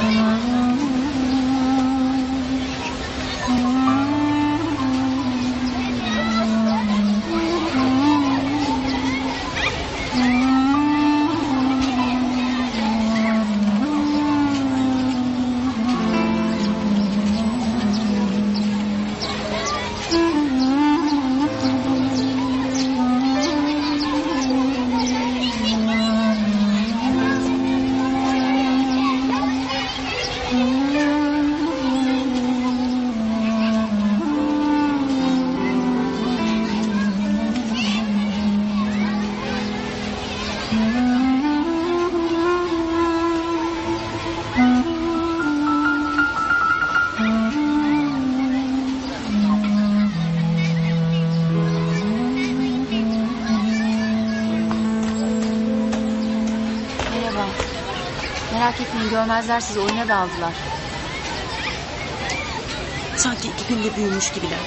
Mm-hmm. Merak etmeyin görmezler sizi oyuna daldılar. Sanki iki günde büyümüş gibiler.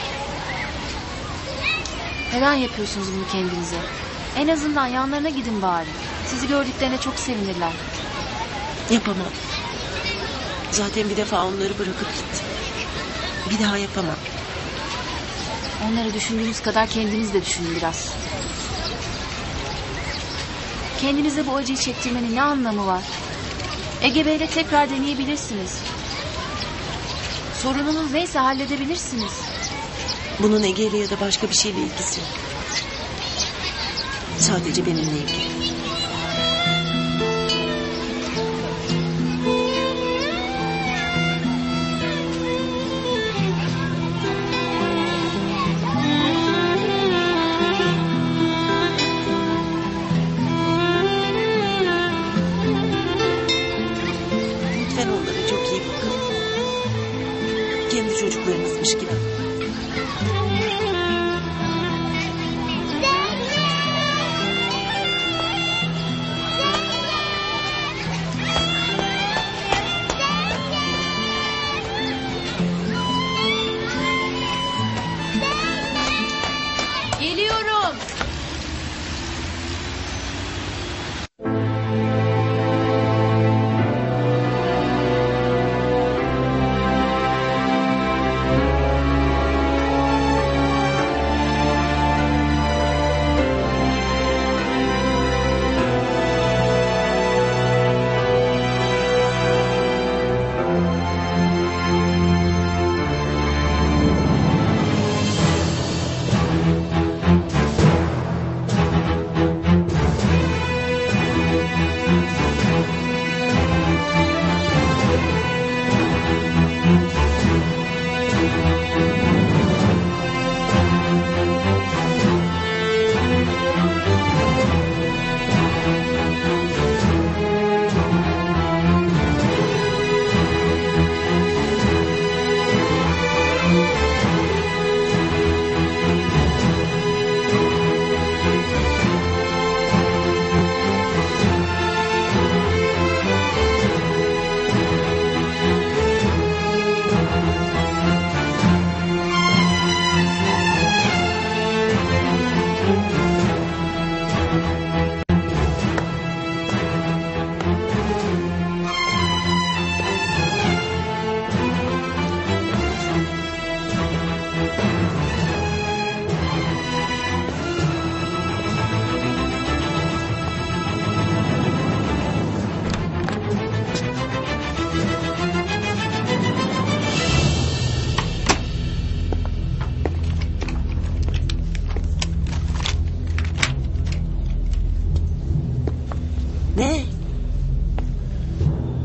Neden yapıyorsunuz bunu kendinize? En azından yanlarına gidin bari. Sizi gördüklerine çok sevinirler. Yapamam. Zaten bir defa onları bırakıp gittim. Bir daha yapamam. Onları düşündüğünüz kadar kendiniz de düşünün biraz. Kendinize bu acıyı çektirmenin ne anlamı var? Ege Bey'le tekrar deneyebilirsiniz. Sorununuz neyse halledebilirsiniz. Bunun Ege'yle ya da başka bir şeyle ilgisi yok. Sadece benimle ilgili.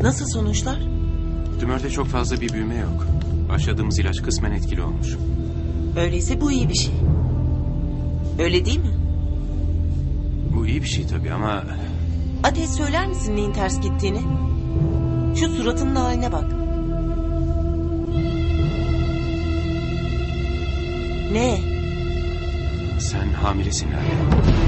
Nasıl sonuçlar? Tümörde çok fazla bir büyüme yok. Başladığımız ilaç kısmen etkili olmuş. Öyleyse bu iyi bir şey. Öyle değil mi? Bu iyi bir şey tabii ama Ateş söyler misin neyin ters gittiğini? Şu suratının haline bak. Ne? sen hamilesin Lale.